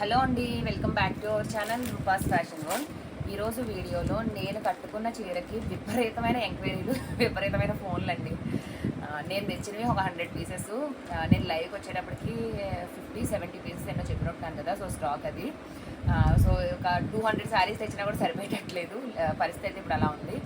Hello అండి welcome back to our channel Rupa's fashion world. ఈరోజు వీడియోలో నేను కట్టుకున్న చీరకి విపరీతమైన ఎంక్వైరీలు విపరీతమైన ఫోన్లు అండి నేను తెచ్చినవి ఒక హండ్రెడ్ పీసెస్ నేను లైవ్కి వచ్చేటప్పటికి ఫిఫ్టీ సెవెంటీ పీసెస్ ఎన్నో చెప్పినట్టున్నాను కదా సో స్టాక్ అది. సో ఒక టూ హండ్రెడ్ శారీస్ తెచ్చినా కూడా సరిపోయేటట్లేదు. పరిస్థితి అయితే ఇప్పుడు అలా ఉంది.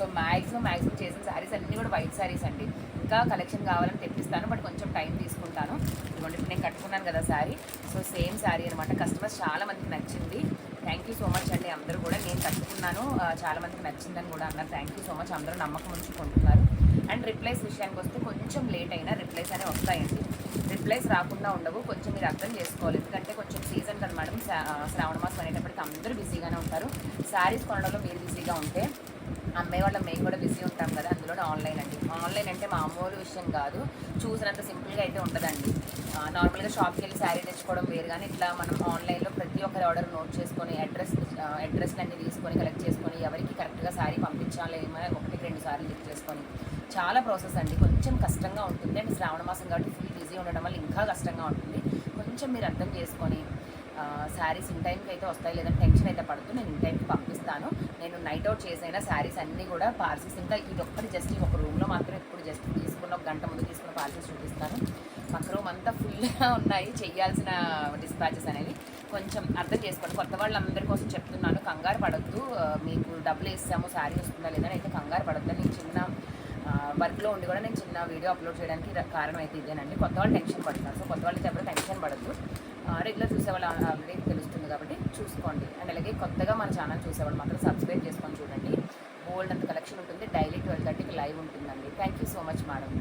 సో మ్యాక్సిమం మ్యాక్సిమం చేసిన శారీస్ అన్నీ కూడా వైట్ శారీస్ అండి. ఇంకా కలెక్షన్ కావాలని తెప్పిస్తాను బట్ కొంచెం టైం తీసుకుంటాను. ఇదిగోండి ఇప్పుడు నేను కట్టుకున్నాను కదా శారీ సో సేమ్ శారీ అనమాట కస్టమర్స్ చాలా మందికి నచ్చింది. థ్యాంక్ యూ సో మచ్ అండి. అందరూ కూడా నేను కట్టుకున్నాను. చాలామందికి చాలా మందికి నచ్చిందని కూడా అన్నారు. థ్యాంక్ యూ సో మచ్ అందరూ నమ్మకం ఉంచి కొంటున్నారు అండ్ రిప్లైస్ విషయానికి వస్తే కొంచెం లేట్ అయినా రిప్లైస్ అనేవి వస్తాయండి. రిప్లైస్ రాకుండా ఉండవు. కొంచెం మీరు అర్థం చేసుకోవాలి. ఎందుకంటే కొంచెం సీజన్ కదా మేడం శా- శ్రావణ మాసం అనేటప్పటికి అందరూ బిజీగానే ఉంటారు. శారీస్ కొనడంలో మీరు బిజీగా ఉంటే అమ్మాయి వాళ్ళ మేము కూడా బిజీ ఉంటాం కదా అందులో ఆన్లైన్ అండి. ఆన్లైన్ అంటే మామూలు విషయం కాదు చూసినంత సింపుల్గా అయితే ఉండదండి. నార్మల్గా షాప్కి వెళ్ళి శారీ తెచ్చుకోవడం వేరు కానీ ఇట్లా మనం ఆన్లైన్లో ప్రతి ఒక్కరి ఆర్డర్ నోట్ చేసుకొని అడ్రస్ అడ్రస్లు అన్ని తీసుకొని కలెక్ట్ చేసుకొని ఎవరికి కరెక్ట్గా శారీ పంపించాలి ఏమో ఒకటికి రెండు సార్లు చెక్ చేసుకొని చాలా ప్రాసెస్ అండి. కొంచెం కష్టంగా ఉంటుంది. అండ్ శ్రావణ మాసం కాబట్టి ఫుల్ బిజీ ఉండడం వల్ల ఇంకా కష్టంగా ఉంటుంది. కొంచెం మీరు అర్థం చేసుకొని శారీస్ ఇన్ టైంకి అయితే వస్తాయి లేదంటే టెన్షన్ అయితే పడుతూ నేను ఇన్ టైంకి పంపిస్తాను. నేను నైట్ అవుట్ చేసిన శారీస్ అన్నీ కూడా పార్సిల్స్ ఇంకా ఇది ఒక్కటి జస్ట్ ఒక రూమ్లో మాత్రం ఇప్పుడు జస్ట్ తీసుకున్న ఒక గంట ముందు తీసుకున్న పార్సిల్స్ చూపిస్తాను. పక్క రూమ్ అంతా ఫుల్గా ఉన్నాయి. చేయాల్సిన డిస్పాచెస్ అనేవి కొంచెం అర్థం చేసుకోండి. కొత్త వాళ్ళందరి కోసం చెప్తున్నాను కంగారు పడద్దు. మీకు డబ్బులు వేసాము శారీ వస్తుందా లేదా అయితే కంగారు పడద్దు నేను చిన్న వర్క్లో ఉండి కూడా నేను చిన్న వీడియో అప్లోడ్ చేయడానికి కారణం అయితే ఇదేనండి. కొత్త వాళ్ళు టెన్షన్ పడుతున్నారు సో కొత్త వాళ్ళకి ఎవరు టెన్షన్ పడద్దు. రెగ్యులర్ చూసేవాళ్ళు ఆల్రెడీ తెలుస్తుంది కాబట్టి చూసుకోండి. అండ్ అలాగే కొత్తగా మన ఛానల్ చూసేవాళ్ళు మాత్రం సబ్స్క్రైబ్ చేసుకొని చూడండి. బోల్డ్ అంత కలెక్షన్ ఉంటుంది. డైలీ ట్వెల్వ్ థర్టీకి లైవ్ ఉంటుందండి. Thank you so much madam.